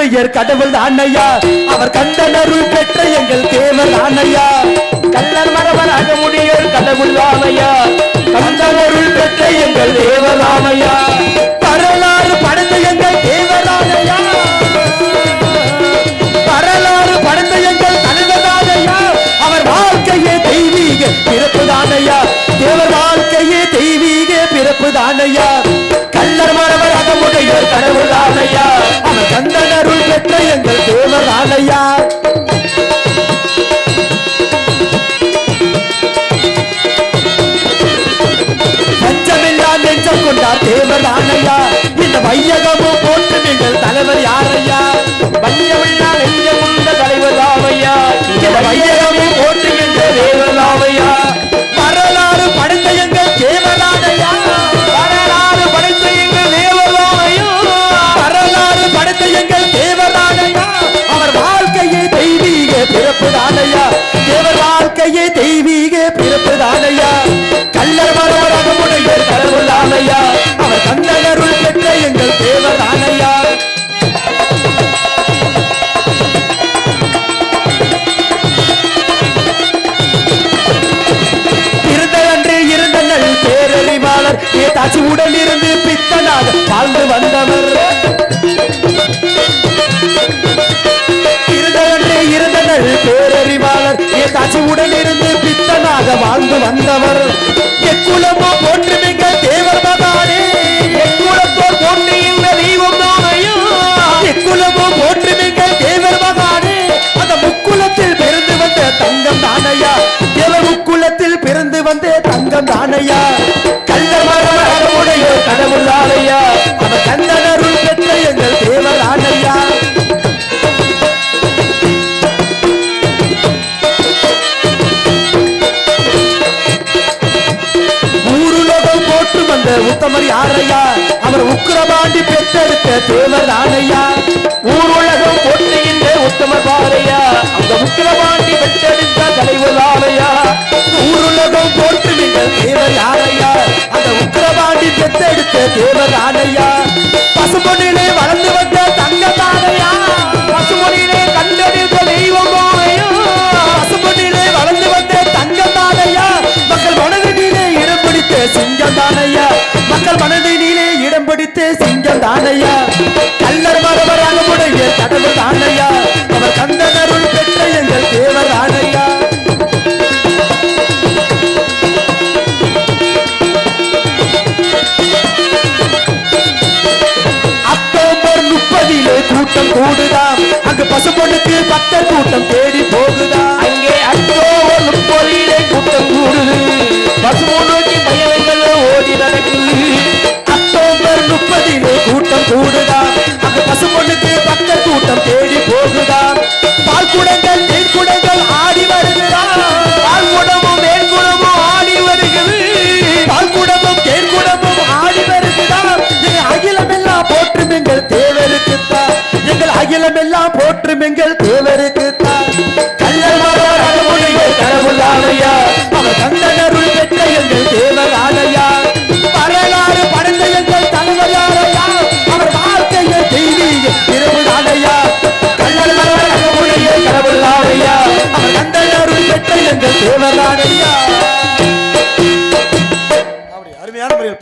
அகமுடையர் கடவுள் தானையா அவர் கந்தனருள் பெற்ற எங்கள் தேவர் தானையா கல்லர் மரவர் அகமுடியோர் கடவுள் ராமையா. கந்தனருள் பெற்ற எங்கள் தேவர் தானையா வையகமும் போற்றும் எங்கள் தலைவர் யாரையா? வஞ்சமில்லா நெஞ்சம் உண்ட தலைவர் ராமையா இந்த வையகமும் போற்றும் எங்கள் தேவர் ஆணையா வரலாறு படைத்த எங்கள் தேவரானையா வரலாறு படைத்த எங்கள் தேவர் வரலாறு படைத்த எங்கள் தேவரானையா அவர் வாழ்க்கையே தெய்வீக பிறப்பு தானையா தேவர் வாழ்க்கையே தெய்வீக பிறப்பு தானையா உடலிருந்து பித்தனாக வாழ்ந்து வந்தவர். இருந்த இருந்தனர் பேரறிவாளர். என் உடலிருந்து பித்தனாக வாழ்ந்து வந்தவர். எக்குலமோ போற்றுமிங்க தேவர் மகானே குலத்தோர் போன்று இந்த தெய்வம் ராமையா எக்குலமோ போற்றுமிங்க தேவர் மகானே அந்த முக்குலத்தில் பிறந்து வந்த தங்கம் தானையா. தேவர் முக்குலத்தில் பிறந்து வந்த தங்கம் தானையா. போற்று உத்தமர் யாரையா? அவர் உக்கிரபாண்டி பெற்றெடுத்த தேவர் ஆணையா ஊர் உலகம் போற்றுகின்ற உத்தம பாதையா அந்த உக்கிரபாண்டி பெற்றெடுத்த தலைவர் ராமையா ஊர் போற்று நீங்கள் தேவர் யாரையா? அந்த உக்கிரபாண்டி பெற்றெடுத்த தேவர் ஆணையா சிங்கம் தானையா? கல்லர் மரவர் அனுமுடைய கடவுள் தானையா? அவர் கந்தனருள் பெற்ற எங்கள் தேவர் ஆணையா அக்டோபர் முப்பதிலே கூட்டம் கூடுதாம். அங்கு பசும்பொண்ணுக்கு பக்தர் கூட்டம் தேடி போகுதா அகிலமெல்லாம் எங்கள் தேவருக்குத்தான் கல்லர் மரவர் அவர் கந்தனருள் பெற்ற எங்கள் தேவர் வரலாறு படைத்த எங்கள் தலைவர் அவர் வாழ்க்கையை தெய்வீக இரவு ஆலையா அவர் கந்தனருள் பெற்ற எங்கள்